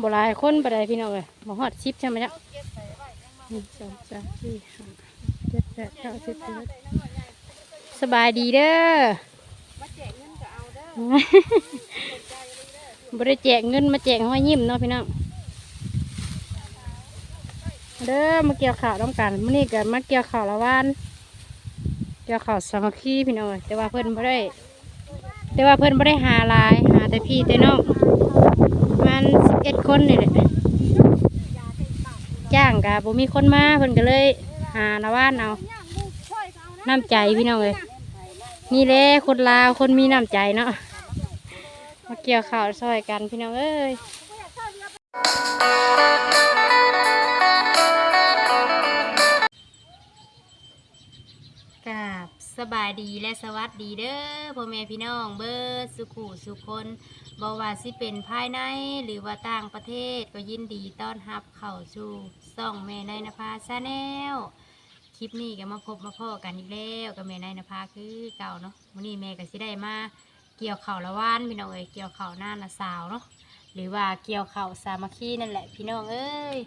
บหลายคนไปได้พี่น้องเลยบ่ฮอดชิปใช่ไหมจ๊ะหนึ่งสองสามสี่ห้าเจ็ดแปดเก้าสิบสิบเอ็ดสบายดีเด้อบริแจกเงินมาแจกห้อยยิ้มเนาะพี่น้องเด้อมาเกี่ยวข่าวต้องกันมื่อนี้ก็มาเกี่ยวข่าวละวานเกี่ยวข่าวสามัคคีพี่น้องเอ้ยแต่ว่าเพิ่อนบ่ได้ แต่ว่าเพิ่อนบ่ได้หาลายหาแต่พี่แต่น้องันสิบเอ็ดคนนี่แหละจ้างกะบ่มีคนมาเพิ่นก็เลย หาละวานเอาน้ำใจพี่น้องเอ้ยนี่แหละคนลาวคนมีน้ำใจเนาะมาเกี่ยวข้าวซอยกันพี่น้องเอ้ยกับ บายดีและสวัสดีเด้อพ่อแม่พี่น้องเบิร์สุขุสุคนบว่าสิเป็นภายในหรือว่าต่างประเทศก็ยินดีต้อนรับเข้าสู่ซ่องแม่ในนภาชาแนลคลิปนี้ก็มาพบมาพ่อกันอีกแล้วกับแม่ในนภาคือเก่าเนาะวันนี้แม่ก็สิได้มาเกี่ยวเข่าละว่านพี่น้องเอ้ยเกี่ยวเข่าหน้าละสาวเนาะหรือว่าเกี่ยวเข่าสามัคคีนั่นแหละพี่น้องเอ้ย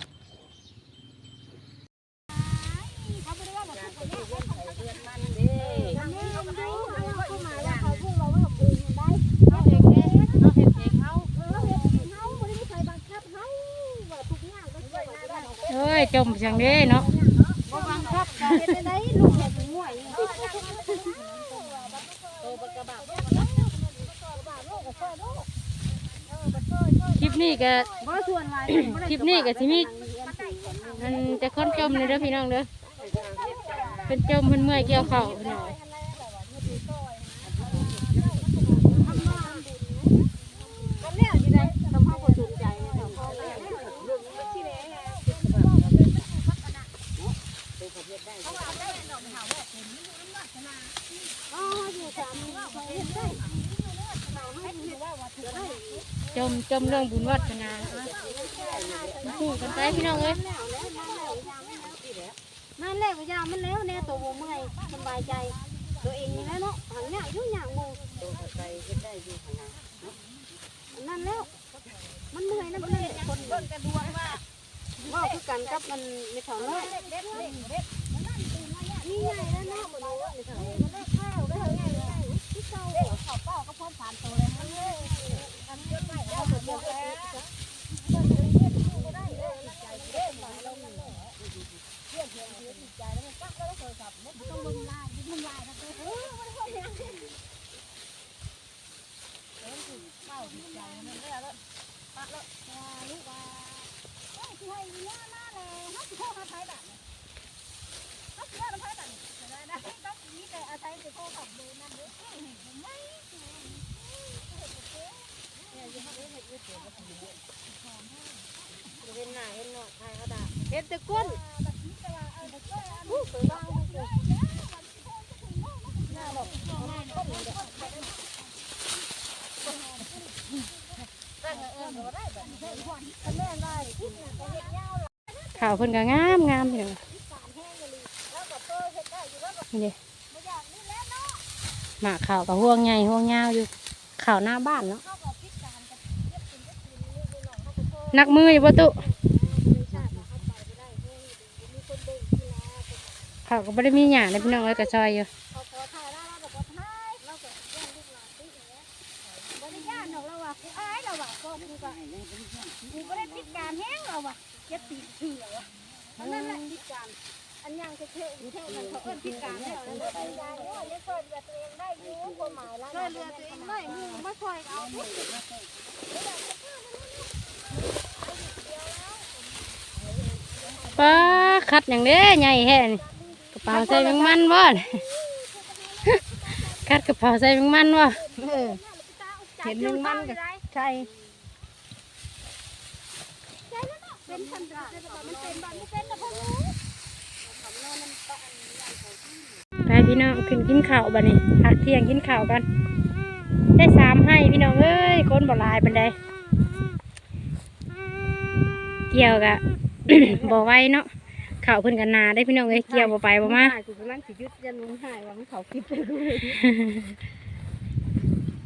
เอ้ย จมจังเด้เนาะคลิปนี้ก็คลิปนี้ก็ที่มีมันจะคนจมเลยเด้อพี่น้องเด้อเป็นจมเพิ่นเมื่อยเกี่ยวเข่าหน่อย จมจมเรื่องบุญวัฒนาพูดกันไปพี่น้องเอ้ยนั่นแหละพยายามมันแล้วแน่ตัวบ่เมื่อยสบายใจ ตัวเองนี่แล้วเนาะหันเนี่ยยุ่งยากหมู่นั่นแล้ว มันเมื่อยนั่นมันเลยคนเบิ่งแต่ดวงว่าว่าคือกันกับมันไม่เท่าน้อย นี่ไงแล้วเนาะบ่รู้ว่าไม่เท่าได้ข้าวได้เท่าไงที่เก่าข้าวเปล่าก็พร้อมสามตัวเลยมันเลยอันนี้ไม่เอาตัวเดียวแล้วเห็นแต่ก้นอู้สวยมากเลยน่าหลบน่าหลบแม่ได้ที่นี่ก็เห็ดยาวข่าวเพิ่นก็งามงามพี่น้องนี่เด้หมากข่าวกับห่วงใหญ่ห่วงยา วอยู่ข่าวหน้าบ้านเนาะนักมืออยู่ประตูข่าวก็ไม่ได้มีหยาเลยพี่น้องเอ้ยกระชอยอยู่เขาขอถ่ายแล้ี่เด้หมาข่าวกับห่วงใหญ่ห่วงยาวอยู่ข่าวหน้าบ้านเนาะนักมืออยู่ประตูข่าวก็ไม่ได้มีหยาในพี่น้องเอ้ยกระชอยอยู่กูก็ได้ติดการแห้งเราอะเจ็ตีนเถื่อวะนั่นแหละติดการ อันยังจะเท่เท่มันเขาเอิ้นติดการแล้วแล้วติดการเนี่ยยังช่วยเหลือตัวเองได้อยู่กฎหมายแล้วช่วยเหลือตัวเองได้มึงมาช่วยเอาป้าคัดอย่างเด้ใหญ่แฮ่นี่กระเป๋าใส่แมงมันบ่คัดกระเป๋าใส่แมงมันบ่เห็นมึงมันกับใช่เป็นพันธะมันเป็นบ้านไม่เป็นนะพ่อรู้ ไปพี่น้องขึ้นกินข้าวบัดนี้พักเที่ยงกินข้าวกัน ได้สามให้พี่น้องเอ้ยคนบ่ลายเป็นไดเกี่ยวกะบ่ไหวเนาะข้าวเพิ่นกันนาได้พี่น้องเอ้ยเกี่ยวบ่ไปบ่มากูกำลังสิยุดยันมึงหายว่ามันเขาคิดไปดู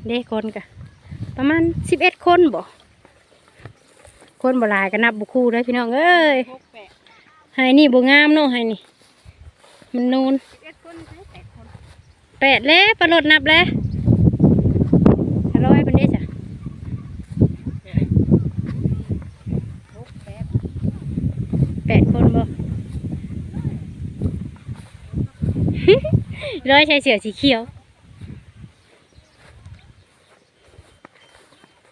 เด้คนกะประมาณสิบเอ็ดคนบ่คนบ่ลายก็นับบ่คู่ได้พี่น้องเอ้ยให้นี่บ่งามเนาะให้นี่ มันนูนเอ็ดคนใช้แปดคนแปดแล้วปลาโลดนับแล้วร้อยเป็นเด้จ้ะพกแปดแปดคนบ่ร้อยใช้เสือสีเขียว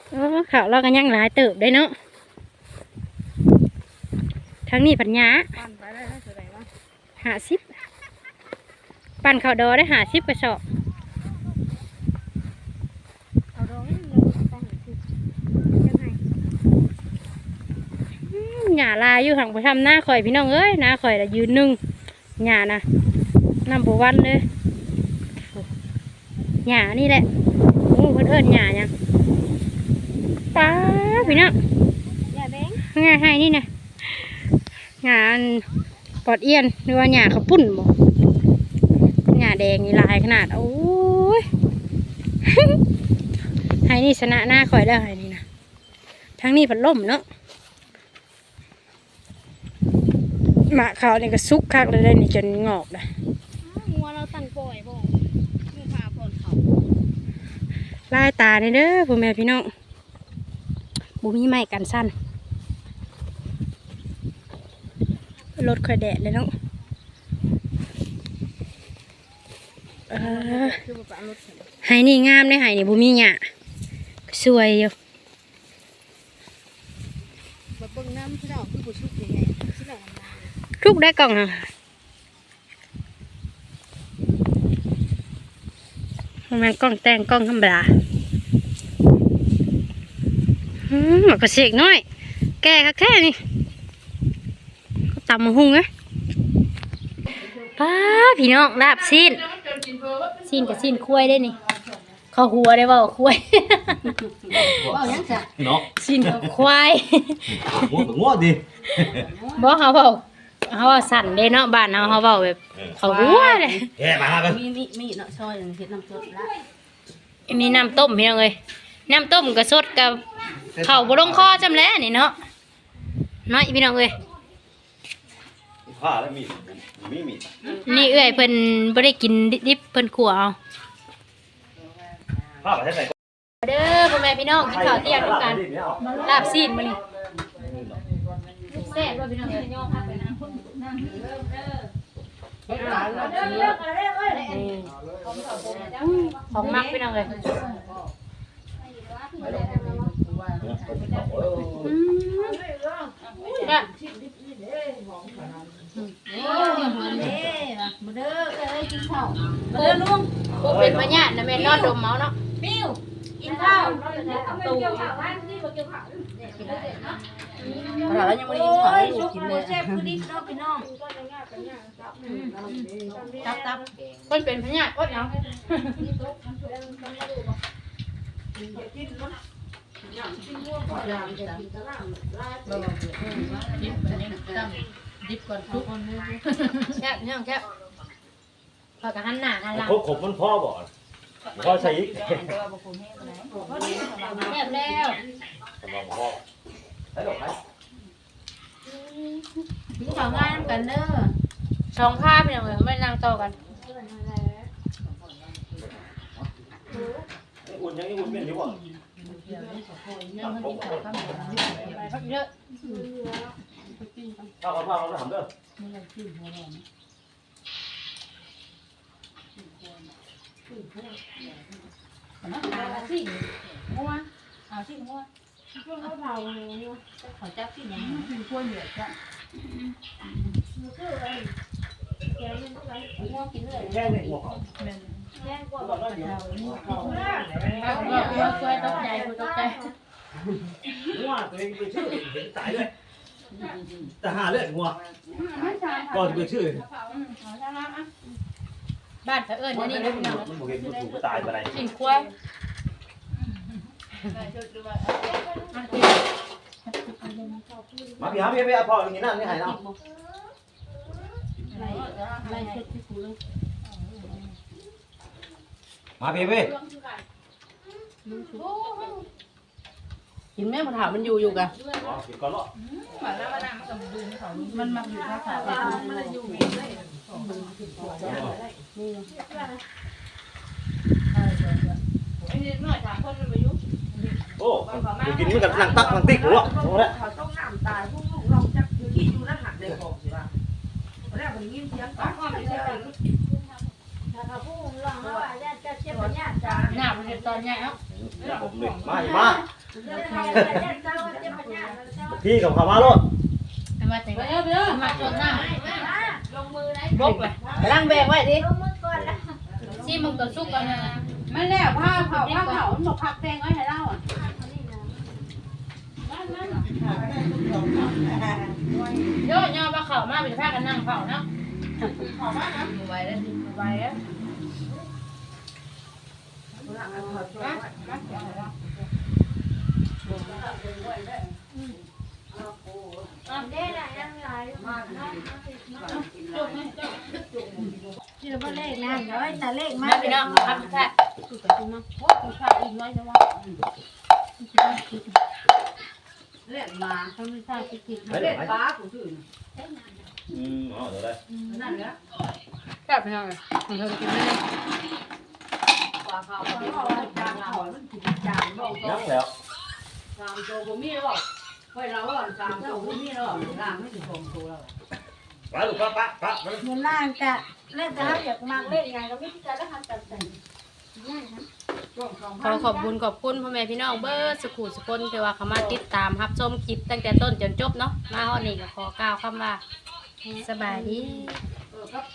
โอ้ข่าวเรากันยังหลายเติบได้เนาะทั้งนี้ปัญญาปั้นไปได้แล้วเท่าไหร่วะหาสิบ ปั่นข้าวดอได้หาสิบกระสอบเอาดอกนี่เลยตั้งคือยังไงอืมหญ้าลายอยู่ห่างไปทำหน้าข่อยพี่น้องเอ้ยหน้าข่อยละยืนหนึ่งหญ้านะนำบวันเลยหญ้านี่แหละโอ้เพิ่นเอิ้นหญ้าหยังป้าพี่น้องอย่าแบงง่ายให้นี่นะหญ้าอันปอดเอียนหรือว่าหญ้าข้าวปุ้นบ่ หญ้าแดงนี่ลายขนาดโอ้ยให้นี่ชนะหน้าข่อยแล้วให้นี่นะทั้งนี้พัดล่มเนาะหมาเขาเนี่ยก็ซุกคักเลยได้นี่จนงอกเลยงัวเราตั้งปล่อยบ่มึงพาพนเขาลายตาเนี่ยเด้อพ่อแม่พี่น้องบุมีไม้กันสั้นรถค่อยแดดเลยเนาะเออ คือบ่ปะรถเข็น ไห้นี่งามได้ไห้นี่บุมีหยะสวยอยู่บ่เบิ่งน้ำที่เราคือบ่ชุกยังไงที่เราทำมาทุกได้กล่องอะมันกล้องแต่งกล้องธรรมดาอืมหมากระเสกน้อย แก่ก็แค่นี่ก็ตำมาหุงไงป้าพี่น้องลาบซีน ซีนกับซีนคุ้ยได้นี่เขาหัวได้เปล่าคุ้ยเอายังจ้ะเนาะซีนกับควายงัวงัวดิบอกเขาเปล่าเขาเปล่าสั่นเด้เนาะบ้านเขาเขาเปล่าแบบ เขาหัวเลยแย่มากันมีมีมีเนาะซอยเฮ็ดน้ำสดละอันนี้น้ำต้มพี่น้องเอ้ยน้ำต้มกับสดกับข้าวบลงคอจำแล้วนี่เนาะน้อยพี่น้องเอ้ย ผ้าแล้วมีมีมีนี่เอ้ยเพิ่นบ่ได้กินดิบๆเพิ่นขัวเอาผ้าประเทศไหนเด้อพ่อแม่พี่น้องกินข้าวเที่ยงด้วยกันลาบซีนมื้อนี้แซ่บบ่พี่น้องเอ้ยย่อพักไปนะของมักพี่น้องเอ้ยอืมเนี่ย บ่เด้อเอ้ยกินข้าวเออลุงกูเป็นพญาตินะแม่นอนดมเมาเนาะปิ้วกินข้าวตูแล้วยังบ่ได้กินข้าวให้ลูกกินเลยแซ่บคือดิบเนาะพี่น้องตับตับคนเป็นพญาติก็เนาะดิ บก่อนทุกคนแซ่บพี่น้องแซ่บพอกับหันหน้าหันหลังครบขบมันพ่อบ่พ่อใช้อีกแซ่บแล้วกำลังพ่อใช้ดอกไม้กินข้าวง่ายกันเด้อสองผ้าพี่น้องเอ้ยไม่นั่งต่อกันอุ่นยังอุ่นเป็นอยู่บ่ไปพักเยอะ ถ้าเอาผ้าเอาทำเด้อสิงัวเอาสิงัวช่วงเขาเผางัวขอจับสิหยังคือควรเหลือจ้ะงัวกินเลยแค่นี้หัวเขาแย่งกว่าเราก็อยู่ช่วยตกใจคุยตกใจงัวตัวเองไปชื่อเห็นตายเลย จะหาเลือดงัวก่อนไปชื่อบ้านเผอิญอันนี่นะพี่น้องมันบ่เห็นมันถูกตายไปไหนกินกล้วยมาพี่หาพี่ไปเอาพ่ออย่างนี้นั่นนี่ให้เนาะไล่เช็ดที่กูเลยมาพี่ไป กินแม่ผัดถามมันอยู่อยู่กันอ๋อกินก่อนเนาะมันมาอยู่ข้าวขามันอยู่มีเลยไอ้นี่น้อยสามคนมันมาอยู่โอ้กูกินมันกับหนังตักหนังติ๊กหัวโอ้แล้วเขาต้องน้ำตายพวกลูกเราจักอยู่ที่อยู่นั่นหักได้บอกสิว่าแล้วมันยิ้มเสียงปากความเป็นเสียงถ้าเขาพูดลองว่าจะจะเจ็บปัญญาจ้าหน้ามันเป็นตอนใหญ่เนาะผมนี่มามา เรื่องใครจะเจ้าเจ็บปัญญาเจ้าพี่กับข้าวมาโลดมาแต่งเยอะเยอะมาจนหน้าลงมือไหนบกเลยล้างแบกไว้ดิลงมือก่อนแล้วซี่มึงตัวสุกกันนะมันแล้วผ้าเผาผ้าเผามันบอกผักแตงไว้ให้เราอะโยนย่อปลาเข่ามาเป็นผ้ากันนั่งเผาเนาะไว้แล้วไว้แล้วได้ละยังหลา ยมากนะที่เราเลขนั่นร้อยแต่เลขมาแม่พี่น้องครับแท้สุดกับจุ๊มาโอ้ยผักอีกน้อยจะว่าเล่นมาทำไม่ใช่ไปกินไม่ได้เล่นปลากูชื่ออืมอ๋อเดี๋ยวได้นั่นแหละแซ่บไปหน่อยของเธอกินไม่ได้ปลาเขาเขาจานหอยมันผิดจานบอกนั่งแล้ว สามตัวกูมีหรอกเฮ้ยเราอ่อนสามตัวกูมีหรอกล่างไม่ถึงสองตัวแล้วไปลูกป้าป้าป้ามาเงินล่างกะเล่นแต่ถ้าอยากมากเล่นไงก็ไม่จะได้ทำตัดแต่งง่ายนะขอขอบคุณขอบคุณพ่อแม่พี่น้องเบิร์ดสุขุสุคนที่ว่าเขามาติดตามรับชมคลิปตั้งแต่ต้นจนจบเนาะมาฮอดนี้ก็ขอกล่าวคำว่าสบายดีเออครับ